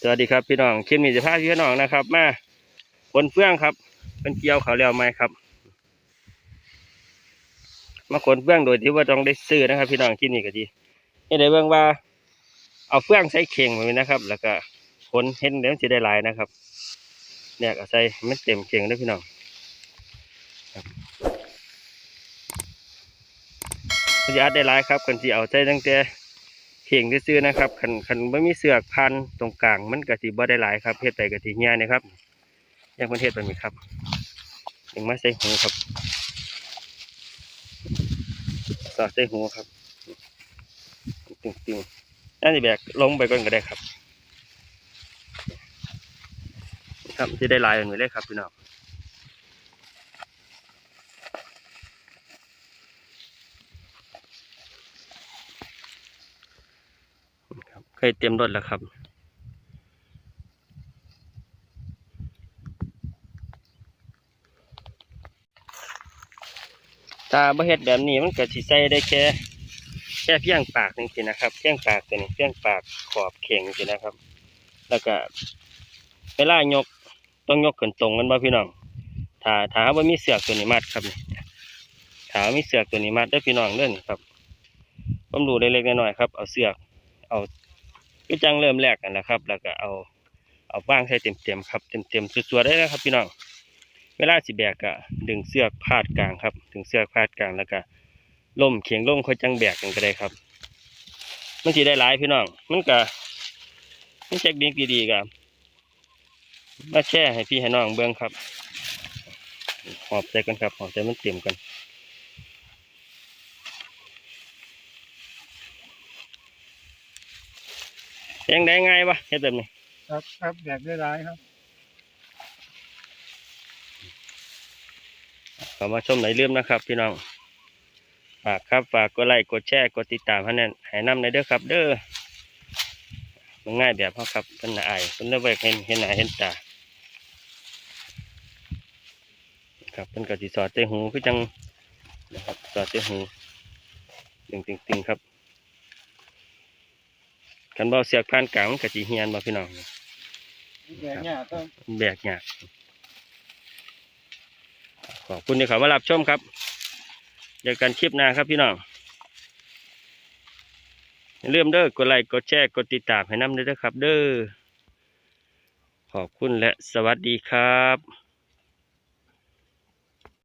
สวัสดีครับพี่น้องคลิปนี้จะพาพี่น้องนะครับ มาผลเฟื่องครับเป็นเกี่ยวเขาวแล้วไหมครับ มาขนเฟื่องโดยที่ว่าต้องได้ซื้อนะครับ พี่น้องคลิปนี้ก็ดีนี่ได้เบิ่งว่า เอาเฟื่องใส่เข่งมาไว้นะครับ แล้วก็ขนเห็นเดี๋ยวจะได้หลายนะครับ เนี่ยก็ใส่ให้มันเต็มเข่งด้วยพี่น้องจะอัดได้หลายครับกันที่เอาใส่ตั้งแต่ เข่งซื้อๆนะครับคันคันไม่มีเสือกพันตรงกลางมันกะสิบ่ได้หลายครับเฮ็ดไปกะสิเหี่ยนะครับอยากมันเฮ็ดแบบนี้ครับยังมาใส่หูครับสอดใส่หูครับตึงๆนั่นสิแบกลงไปก่อนก็ได้ครับ ครับจะได้หลายแบบนี้เลยครับพี่น้อง ครับเคยเตรียมรถแล้วครับถ้าบ่เฮ็ดแบบนี้มันก็สิใส่ได้แค่ แค่เพียงปากนึงสินะครับเพียงปากตัวนี้เพียงปากขอบเข่งสินะครับ แล้วก็เวลายกต้องยกขึ้นตรงกันบ่พี่น้องถ้าถ้าบ่มีเสือกตัวนี้มัดครับนี่ถ้ามีเสือกตัวนี้มัดได้พี่น้องเด้อนี่ครับผมดูเล็กๆน้อยๆครับ เอาเสือก เอา คือจังเริ่มแรกกันนะครับ แล้วก็เอาเอาวางใส่เต็มๆครับเต็มๆสวยๆได้แล้วครับ พี่น้องเวลาสิแบกก็ดึงเสื้อพาดกลางครับ ดึงเสื้อพาดกลางแล้วก็ล่มเขียงล่มค่อยจังแบกกันก็ได้ครับ มันสิได้หลายพี่น้องมันก็มันเช็คดีดีๆกับมาแช่ให้พี่ให้น้องเบิ่งครับหอบใจกันครับหอบใจมันเต็มกัน ยังได้ง่ายวะเฮ็ดแบบนี้ครับครับแบกได้ร้ายครับเข้ามาชมไหนอยลืมนะครับ พี่น้องฝากครับฝากกดไลค์กดแชร์กดติดตามให้แน่นให้นำในอยเด้อครับ เด้อมันง่ายแบบเขาครับเป็นน่าอายเป็นเรื่องเห็นเห็นหน้าเห็นตาครับเป็นกสิสอดเตหูคือจังนะครับสอดเตหูตึงตึงตึงครับ กันบาเสียกผ่านกลางมันกสิเฮียนบ่พี่น้องแบกเนี่ยต้องแบกยากขอบคุณที่เขามารับชมครับเจอกันคลิปหน้าครับพี่น้องอย่าลืมเด้อกดไลค์กดแชร์กดติดตามให้น้ำด้วยนะครับ เด้อขอบคุณและสวัสดีครับ